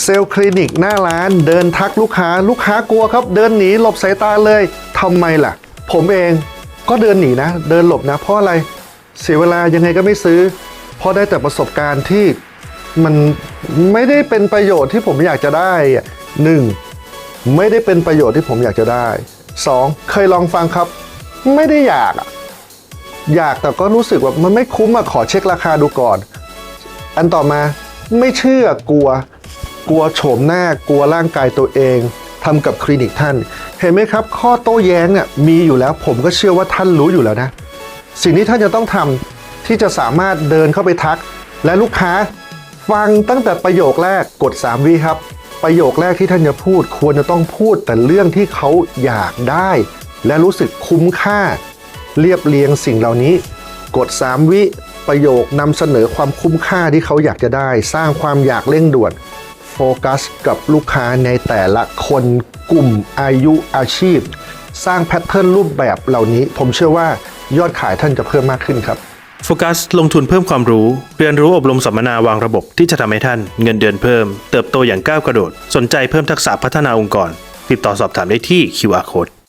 เซลล์คลินิกหน้าร้านเดินทักลูกค้าลูกค้ากลัวครับ เดินหนีหลบสายตาเลยทำไมล่ะ ผมเองก็เดินหนีนะ เดินหลบนะ เพราะอะไร เสียเวลายังไงก็ไม่ซื้อ เพราะได้แต่ประสบการณ์ที่มันไม่ได้เป็นประโยชน์ที่ผมอยากจะได้หนึ่งไม่ได้เป็นประโยชน์ที่ผมอยากจะได้สองเคยลองฟังครับ ไม่ได้อยากอะอยากแต่ก็รู้สึกว่ามันไม่คุ้มอะขอเช็คราคาดูก่อน อันต่อมาไม่เชื่อกลัว กลัวโฉมหน้ากลัวร่างกายตัวเองทำกับคลินิกท่าน เห็นไหมครับ ข้อโต้แย้งเนี่ยมีอยู่แล้ว ผมก็เชื่อว่าท่านรู้อยู่แล้วนะ สิ่งที่ท่านจะต้องทำที่จะสามารถเดินเข้าไปทัก และลูกค้าฟังตั้งแต่ประโยคแรกกด 3วิครับ ประโยคแรกที่ท่านจะพูด ควรจะต้องพูดแต่เรื่องที่เขาอยากได้ และรู้สึกคุ้มค่า เรียบเรียงสิ่งเหล่านี้ กด 3 วิประโยคนำเสนอความคุ้มค่าที่เขาอยากจะได้ สร้างความอยากเร่งด่วน โฟกัสกับลูกค้าในแต่ละคนกลุ่มอายุอาชีพ สร้างแพทเทิร์นรูปแบบเหล่านี้ ผมเชื่อว่ายอดขายท่านจะเพิ่มมากขึ้นครับโฟกัสลงทุนเพิ่มความรู้ เรียนรู้อบรมสัมมนาวางระบบที่จะทำให้ท่านเงินเดือนเพิ่ม เติบโตอย่างก้าวกระโดด สนใจเพิ่มทักษะพัฒนาองค์กร ติดต่อสอบถามได้ที่ QR Code